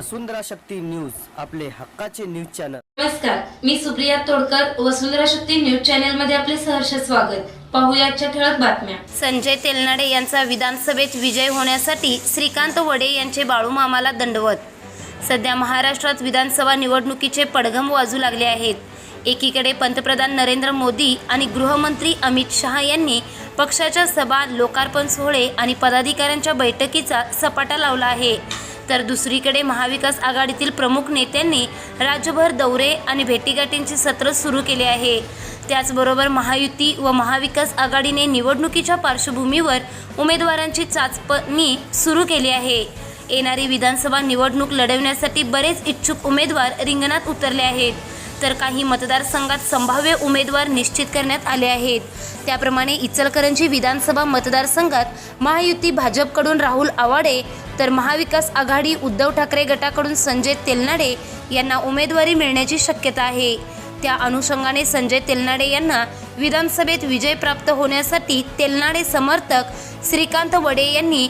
वसुंधरा Shakti news आपले हक्काचे news channel. नमस्कार मी सुप्रिया तोडकर वसुंधरा शक्ती न्यूज चॅनलमध्ये आपले सहर्ष स्वागत. पाहूया आजच्या ठळक बातम्या. संजय तेलनाडे यांचा विधानसभेत विजय होण्यासाठी श्रीकांत वडे यांचे बाळूमामाला दंडवत. सध्या महाराष्ट्रात विधानसभा निवडणुकीचे पडघम वाजू लागले आहेत. एकीकडे पंतप्रधान नरेंद्र मोदी आणि गृहमंत्री अमित शहा यांनी पक्षाच्या सभा लोकार्पण सोहळे आणि पदाधिकाऱ्यांच्या बैठकीचा सपाटा लावला आहे. तर दुसरीकडे महाविकास आघाडीतील प्रमुख नेत्यांनी राज्यभर दौरे आणि भेटीगाठींचे सत्र सुरू केले आहे. त्याचबरोबर महायुती व महाविकास आघाडीने निवडणुकीच्या पार्श्वभूमीवर उमेदवारांची चाचपणी सुरू केली आहे. येणारी विधानसभा निवडणूक लढवण्यासाठी बरेच इच्छुक उमेदवार रिंगणात उतरले आहेत. तर काही मतदारसंघात संभाव्य उमेदवार निश्चित करण्यात आले आहेत. त्याप्रमाणे इचलकरंजी विधानसभा मतदारसंघात महायुती भाजपकडून राहुल आवाडे तर महाविकास आघाडी उद्धव ठाकरे गटाकडून संजय तेलनाडे यांना उमेदवारी मिळण्याची शक्यता आहे. त्या अनुषंगाने संजय तेलनाडे यांना विधानसभेत विजय प्राप्त होण्यासाठी तेलनाडे समर्थक श्रीकांत वडे यांनी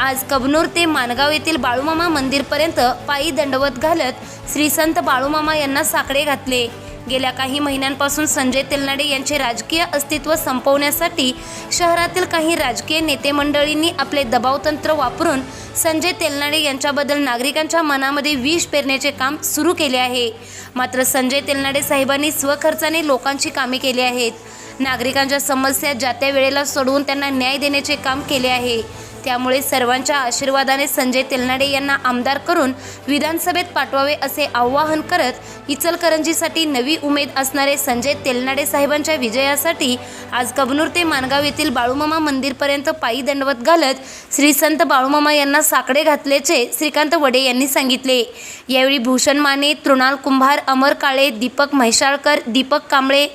आज कबनूर ते मानगाव येथील बाळूमामा मंदिरपर्यंत पायी दंडवत घालत श्री संत बाळूमामा यांना साकडे घातले. गेल्या काही महिन्यांपासून संजय तेलनाडे यांचे राजकीय अस्तित्व संपवण्यासाठी शहरातील काही राजकीय नेते मंडळींनी आपले दबावतंत्र वापरून संजय तेलनाडे यांच्याबद्दल नागरिकांच्या मनामध्ये विष पेरण्याचे काम सुरू केले आहे. मात्र संजय तेलनाडे साहेबांनी स्वखर्चाने लोकांची कामे केली आहेत. नागरिकांच्या समस्या ज्या त्या वेळेला सोडवून त्यांना न्याय देण्याचे काम केले आहे. त्यामुळे सर्वांच्या आशीर्वादाने संजय तेलनाडे यांना आमदार करून विधानसभेत पाठवावे असे आवाहन करत इचलकरंजीसाठी नवी उमेद असणारे संजय तेलनाडे साहेबांच्या विजयासाठी आज कबनूर ते मानगाव येथील बाळूमामा मंदिरपर्यंत पायी दंडवत घालत श्री संत बाळूमामा यांना साकडे घातल्याचे श्रीकांत वडे यांनी सांगितले. यावेळी भूषण माने तृणाल कुंभार अमर काळे दीपक म्हैसाळकर दीपक कांबळे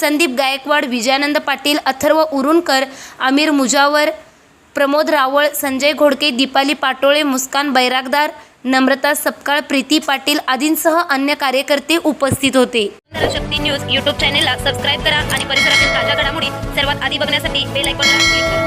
संदीप गायकवाड विजयानंद पाटील अथर्व उरुणकर आमिर मुजावर प्रमोद रावळ संजय घोडके दीपाली पाटोळे मुस्कान बैरागदार नम्रता सपकाळ प्रीती पाटील आदींसह अन्य कार्यकर्ते उपस्थित होते. शक्ती न्यूज यूट्यूब चॅनेलला सबस्क्राईब करा आणि परिसरातील ताज्या घडामोडी सर्वात आधी बघण्यासाठी बेल आयकॉनला क्लिक करा.